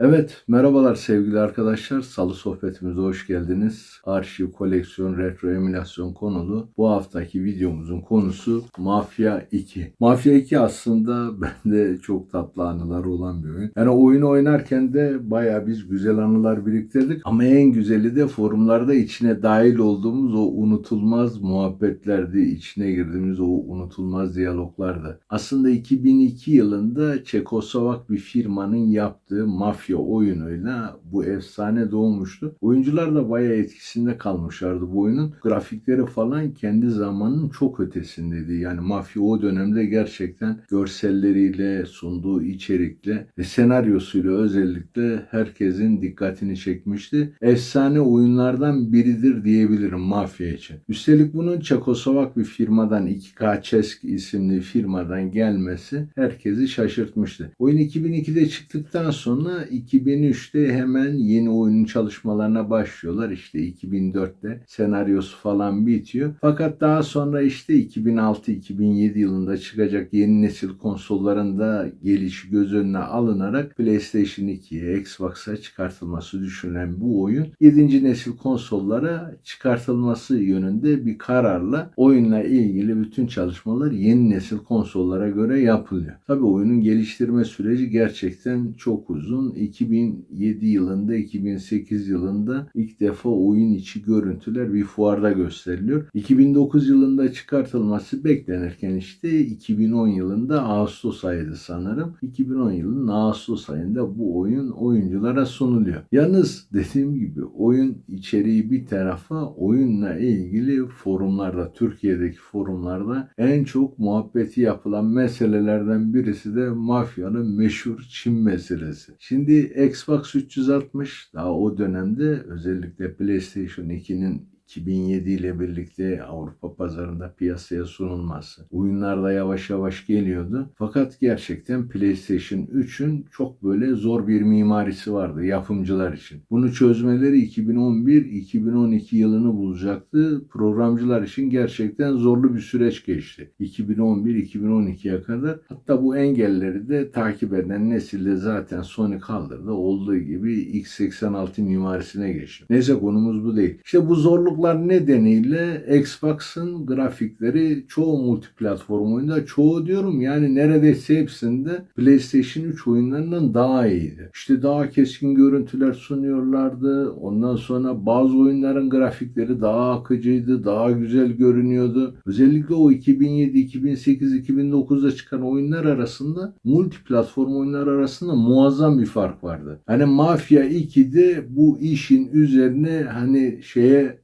Evet, merhabalar sevgili arkadaşlar. Salı sohbetimize hoş geldiniz. Arşiv, koleksiyon, retro emülasyon konulu bu haftaki videomuzun konusu Mafya 2. Mafya 2 aslında bende çok tatlı anılar olan bir oyun. Yani oyun oynarken de bayağı biz güzel anılar biriktirdik. Ama en güzeli de forumlarda içine dahil olduğumuz o unutulmaz muhabbetlerdi. içine girdiğimiz o unutulmaz diyaloglardı. Aslında 2002 yılında Çekoslovak bir firmanın yaptığı mafya oyunuyla bu efsane doğmuştu. Oyuncular da bayağı etkisinde kalmışlardı bu oyunun. Grafikleri falan kendi zamanının çok ötesindeydi. Yani mafya o dönemde gerçekten görselleriyle, sunduğu içerikle ve senaryosuyla özellikle herkesin dikkatini çekmişti. Efsane oyunlardan biridir diyebilirim mafya için. Üstelik bunun Çekoslovak bir firmadan 2K Česk isimli firmadan gelmesi herkesi şaşırtmıştı. Oyun 2002'de çıktıktan sonra 2003'te hemen yeni oyunun çalışmalarına başlıyorlar. İşte 2004'te senaryosu falan bitiyor. Fakat daha sonra işte 2006-2007 yılında çıkacak yeni nesil konsollarında gelişi göz önüne alınarak PlayStation 2'ye, Xbox'a çıkartılması düşünülen bu oyun 7. nesil konsollara çıkartılması yönünde bir kararla oyunla ilgili bütün çalışmalar yeni nesil konsollara göre yapılıyor. Tabii oyunun geliştirme süreci gerçekten çok uzun. 2007 yılında 2008 yılında ilk defa oyun içi görüntüler bir fuarda gösteriliyor. 2009 yılında çıkartılması beklenirken işte 2010 yılında Ağustos ayıydı sanırım. 2010 yılının Ağustos ayında bu oyun oyunculara sunuluyor. Yalnız dediğim gibi oyun içeriği bir tarafa oyunla ilgili forumlarda Türkiye'deki forumlarda en çok muhabbeti yapılan meselelerden birisi de mafyanın meşhur Çin meselesi. Şimdi Xbox 360 daha o dönemde özellikle PlayStation 2'nin 2007 ile birlikte Avrupa pazarında piyasaya sunulması. Oyunlar da yavaş yavaş geliyordu. Fakat gerçekten PlayStation 3'ün çok böyle zor bir mimarisi vardı yapımcılar için. Bunu çözmeleri 2011-2012 yılını bulacaktı. Programcılar için gerçekten zorlu bir süreç geçti. 2011-2012'ye kadar. Hatta bu engelleri de takip eden nesilde zaten Sony kaldırdı. Olduğu gibi X86 mimarisine geçti. Neyse konumuz bu değil. İşte bu zorluklar nedeniyle Xbox'ın grafikleri çoğu multiplatform oyunda çoğu diyorum yani neredeyse hepsinde PlayStation 3 oyunlarından daha iyiydi. İşte daha keskin görüntüler sunuyorlardı. Ondan sonra bazı oyunların grafikleri daha akıcıydı, daha güzel görünüyordu. Özellikle o 2007, 2008, 2009'da çıkan oyunlar arasında multiplatform oyunlar arasında muazzam bir fark vardı. Hani Mafya 2'de bu işin üzerine hani şeye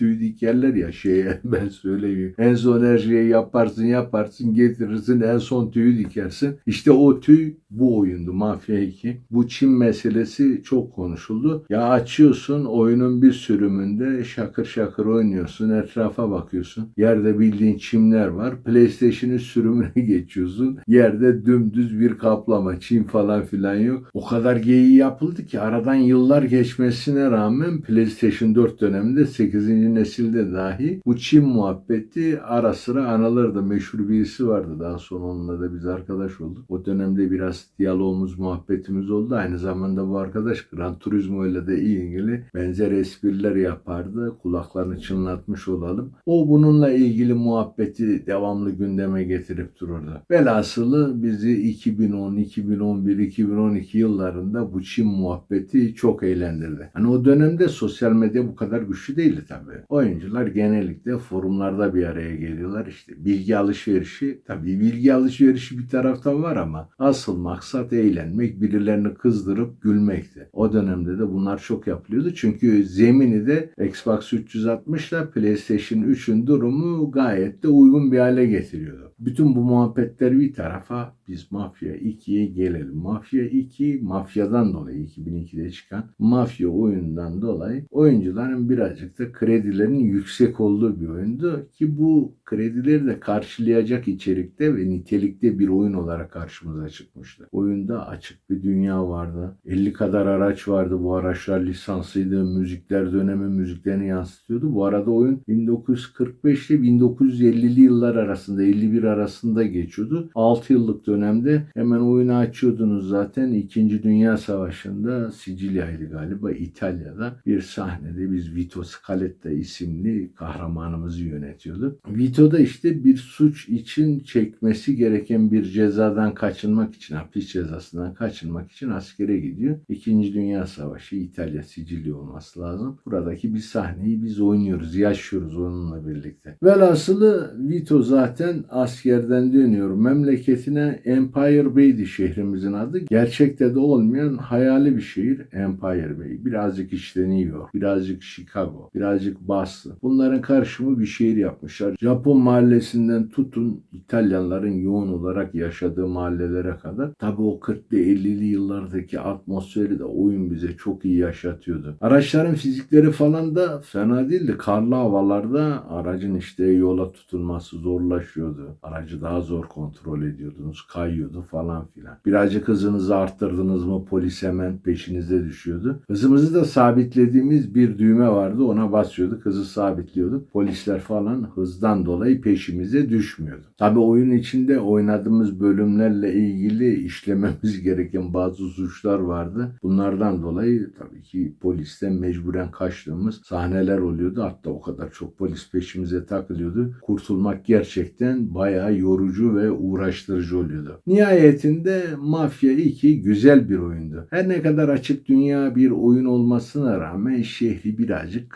tüy dikerler ya şeye ben söyleyeyim. En son her şeyi yaparsın yaparsın getirirsin en son tüyü dikersin. İşte o tüy bu oyundu Mafya 2. Bu Çin meselesi çok konuşuldu. Ya açıyorsun oyunun bir sürümünde şakır şakır oynuyorsun etrafa bakıyorsun. Yerde bildiğin çimler var. PlayStation'ın sürümüne geçiyorsun. Yerde dümdüz bir kaplama. Çim falan filan yok. O kadar geyiği yapıldı ki aradan yıllar geçmesine rağmen PlayStation 4 döneminde 8. nesilde dahi bu Çin muhabbeti ara sıra anılırdı. Meşhur birisi vardı. Daha sonra onunla da biz arkadaş olduk. O dönemde biraz diyalogumuz, muhabbetimiz oldu. Aynı zamanda bu arkadaş Gran Turismo ile de ilgili benzer espriler yapardı. Kulaklarını çınlatmış olalım. O bununla ilgili muhabbeti devamlı gündeme getirip dururdu. Velhasılı bizi 2010, 2011, 2012 yıllarında bu Çin muhabbeti çok eğlendirdi. Hani o dönemde sosyal medya bu kadar güçlü değildi tabii. Oyuncular genellikle forumlarda bir araya geliyorlar. İşte bilgi alışverişi, tabii bilgi alışverişi bir taraftan var ama asıl maksat eğlenmek, birilerini kızdırıp gülmekti. O dönemde de bunlar çok yapılıyordu. Çünkü zemini de Xbox 360 ile PlayStation 3'ün durumu gayet de uygun bir hale getiriyordu. Bütün bu muhabbetler bir tarafa biz Mafya 2'ye gelelim. Mafya 2 mafyadan dolayı 2002'de çıkan mafya oyundan dolayı oyuncuların birazcık da kredi kredilerin yüksek olduğu bir oyundu ki bu kredileri de karşılayacak içerikte ve nitelikte bir oyun olarak karşımıza çıkmıştı. Oyunda açık bir dünya vardı. 50 kadar araç vardı. Bu araçlar lisanslıydı. Müzikler dönemi müziklerini yansıtıyordu. Bu arada oyun 1945 ile 1950'li yıllar arasında 51 arasında geçiyordu. 6 yıllık dönemde hemen oyunu açıyordunuz zaten. 2. Dünya Savaşı'nda Sicilya'ydı galiba İtalya'da bir sahnede biz Vito Scaletta isimli kahramanımızı yönetiyordu. Vito da işte bir suç için çekmesi gereken bir cezadan kaçınmak için, hapis cezasından kaçınmak için askere gidiyor. İkinci Dünya Savaşı İtalya, Sicilya olması lazım. Buradaki bir sahneyi biz oynuyoruz, yaşıyoruz onunla birlikte. Velhasılı Vito zaten askerden dönüyor. Memleketine Empire Bay'di şehrimizin adı. Gerçekte de olmayan hayali bir şehir Empire Bay. Birazcık işte New York, birazcık Chicago, birazcık Boston. Bunların karışımı bir şehir yapmışlar. Japon mahallesinden tutun İtalyanların yoğun olarak yaşadığı mahallelere kadar. Tabii o 40'lı 50'li yıllardaki atmosferi de oyun bize çok iyi yaşatıyordu. Araçların fizikleri falan da fena değildi. Karlı havalarda aracın işte yola tutulması zorlaşıyordu. Aracı daha zor kontrol ediyordunuz. Kayıyordu falan filan. Birazcık hızınızı arttırdınız mı polis hemen peşinize düşüyordu. Hızımızı da sabitlediğimiz bir düğme vardı. Ona basıyorduk. Hızı sabitliyorduk. Polisler falan hızdan dolayı peşimize düşmüyordu. Tabii oyun içinde oynadığımız bölümlerle ilgili işlememiz gereken bazı suçlar vardı. Bunlardan dolayı tabii ki polisten mecburen kaçtığımız sahneler oluyordu. Hatta o kadar çok polis peşimize takılıyordu. Kurtulmak gerçekten bayağı yorucu ve uğraştırıcı oluyordu. Nihayetinde Mafya 2 güzel bir oyundu. Her ne kadar açık dünya bir oyun olmasına rağmen şehri birazcık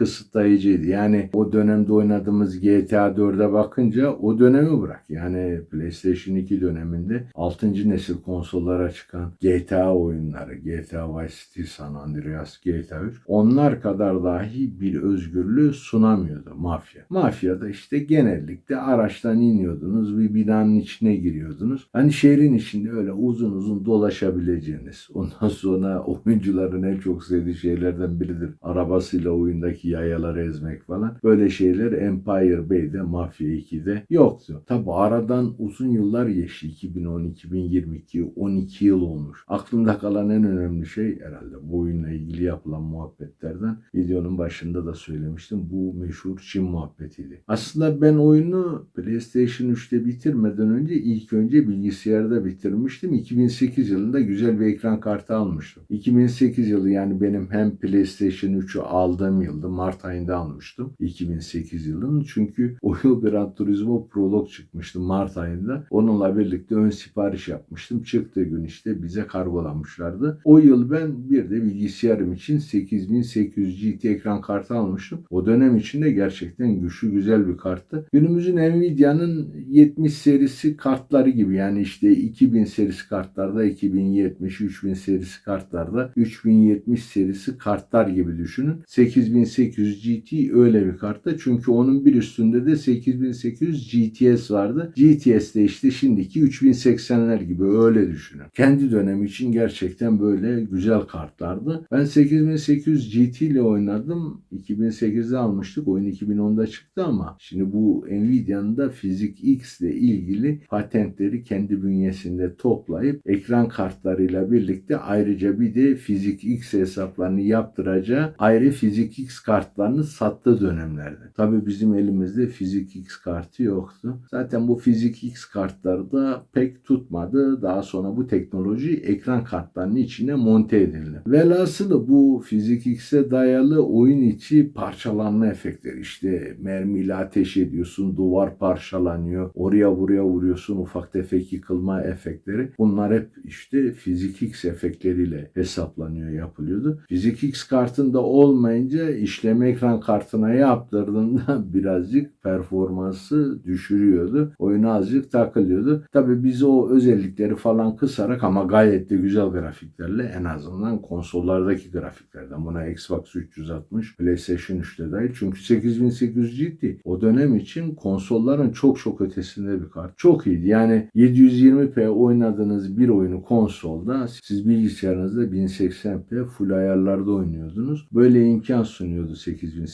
kısıtlayıcıydı. Yani o dönemde oynadığımız GTA 4'e bakınca o dönemi bırak. Yani PlayStation 2 döneminde 6. nesil konsollara çıkan GTA oyunları, GTA Vice City, San Andreas, GTA 3 onlar kadar dahi bir özgürlüğü sunamıyordu mafya. Mafyada işte genellikle araçtan iniyordunuz, bir binanın içine giriyordunuz. Hani şehrin içinde öyle uzun uzun dolaşabileceğiniz. Ondan sonra oyuncuların en çok sevdiği şeylerden biridir. Arabasıyla oyundaki yayaları ezmek falan. Böyle şeyler Empire Bay'de, Mafya 2'de yoktu. Tabi aradan uzun yıllar geçti. 2010, 2022, 12 yıl olmuş. Aklımda kalan en önemli şey herhalde bu oyunla ilgili yapılan muhabbetlerden videonun başında da söylemiştim. Bu meşhur Çin muhabbetiydi. Aslında ben oyunu PlayStation 3'te bitirmeden önce ilk önce bilgisayarda bitirmiştim. 2008 yılında güzel bir ekran kartı almıştım. 2008 yılı yani benim hem PlayStation 3'ü aldığım yıldı. Mart ayında almıştım. 2008 yılının. Çünkü o yıl Gran Turismo Prolog çıkmıştı Mart ayında. Onunla birlikte ön sipariş yapmıştım. Çıktığı gün işte bize kargolamışlardı. O yıl ben bir de bilgisayarım için 8800 GT ekran kartı almıştım. O dönem içinde gerçekten güçlü güzel bir karttı. Günümüzün Nvidia'nın 70 serisi kartları gibi yani işte 2000 serisi kartlarda 2070, 3000 serisi kartlarda 3070 serisi kartlar gibi düşünün. 8800 GT öyle bir kartta çünkü onun bir üstünde de 8800 GTS vardı. GTS de işte şimdiki 3080'ler gibi öyle düşünün. Kendi dönemi için gerçekten böyle güzel kartlardı. Ben 8800 GT ile oynadım. 2008'de almıştık. Oyun 2010'da çıktı ama şimdi bu Nvidia'nın da Fizik X ile ilgili patentleri kendi bünyesinde toplayıp ekran kartlarıyla birlikte ayrıca bir de Fizik X hesaplarını yaptıracağı ayrı Fizik X kartlarını sattığı dönemlerde. Tabii bizim elimizde Fizik X kartı yoktu. Zaten bu Fizik X kartları da pek tutmadı. Daha sonra bu teknoloji ekran kartlarının içine monte edildi. Velhasılı bu Fizik X'e dayalı oyun içi parçalanma efektleri. İşte mermiyle ateş ediyorsun, duvar parçalanıyor, oraya buraya vuruyorsun, ufak tefek yıkılma efektleri. Bunlar hep işte Fizik X efektleriyle hesaplanıyor, yapılıyordu. Fizik X kartında olmayınca işleme ekran kartına yaptırdığında birazcık performansı düşürüyordu. Oyuna azıcık takılıyordu. Tabii biz o özellikleri falan kısarak ama gayet de güzel grafiklerle en azından konsollardaki grafiklerden buna Xbox 360, PlayStation 3'te dahil. Çünkü 8800 ciddi. O dönem için konsolların çok çok ötesinde bir kart. Çok iyiydi. Yani 720p oynadığınız bir oyunu konsolda siz bilgisayarınızda 1080p full ayarlarda oynuyordunuz. Böyle imkan sunuyordu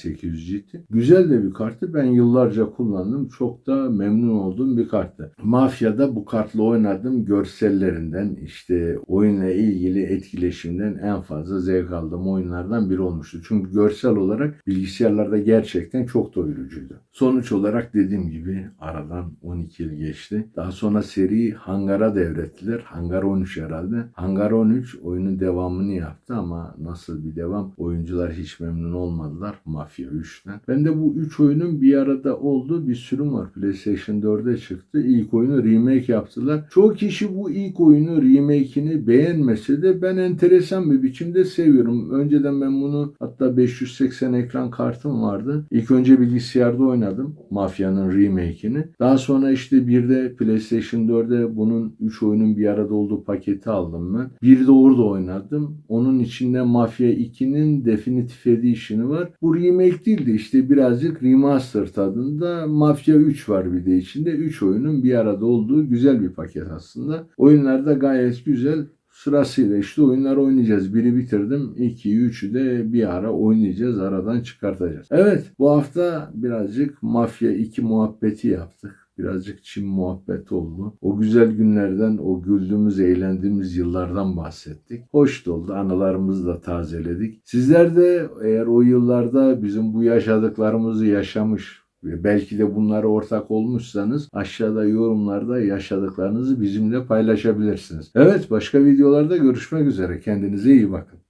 1800 GT. Güzel de bir kartı. Ben yıllarca kullandım. Çok da memnun olduğum bir karttı. Mafya'da bu kartla oynadım. Görsellerinden işte oyunla ilgili etkileşimden en fazla zevk aldığım oyunlardan biri olmuştu. Çünkü görsel olarak bilgisayarlarda gerçekten çok doyurucuydu. Sonuç olarak dediğim gibi aradan 12 yıl geçti. Daha sonra seri Hangar'a devrettiler. Hangar 13 herhalde. Hangar 13 oyunun devamını yaptı ama nasıl bir devam? Oyuncular hiç memnun olmadılar Mafya 3'ten. Ben de bu 3 oyunun bir arada olduğu bir sürüm var. PlayStation 4'e çıktı. İlk oyunu remake yaptılar. Çoğu kişi bu ilk oyunu remake'ini beğenmese de ben enteresan bir biçimde seviyorum. Önceden ben bunu hatta 580 ekran kartım vardı. İlk önce bilgisayarda oynadım Mafya'nın remake'ini. Daha sonra işte bir de PlayStation 4'e bunun 3 oyunun bir arada olduğu paketi aldım ben. Bir de orada oynadım. Onun içinde Mafya 2'nin Definitive Edition'ı var. Bu remake değildi işte birazcık remaster tadında. Mafya 3 var bir de içinde. 3 oyunun bir arada olduğu güzel bir paket aslında. Oyunlar da gayet güzel. Sırasıyla işte oyunlar oynayacağız. Biri bitirdim. 2'yi 3'ü de bir ara oynayacağız. Aradan çıkartacağız. Evet bu hafta birazcık Mafya 2 muhabbeti yaptık. Birazcık Çin muhabbeti oldu. O güzel günlerden, o güldüğümüz, eğlendiğimiz yıllardan bahsettik. Hoş oldu. Anılarımızı da tazeledik. Sizler de eğer o yıllarda bizim bu yaşadıklarımızı yaşamış ve belki de bunlara ortak olmuşsanız aşağıda yorumlarda yaşadıklarınızı bizimle paylaşabilirsiniz. Evet başka videolarda görüşmek üzere. Kendinize iyi bakın.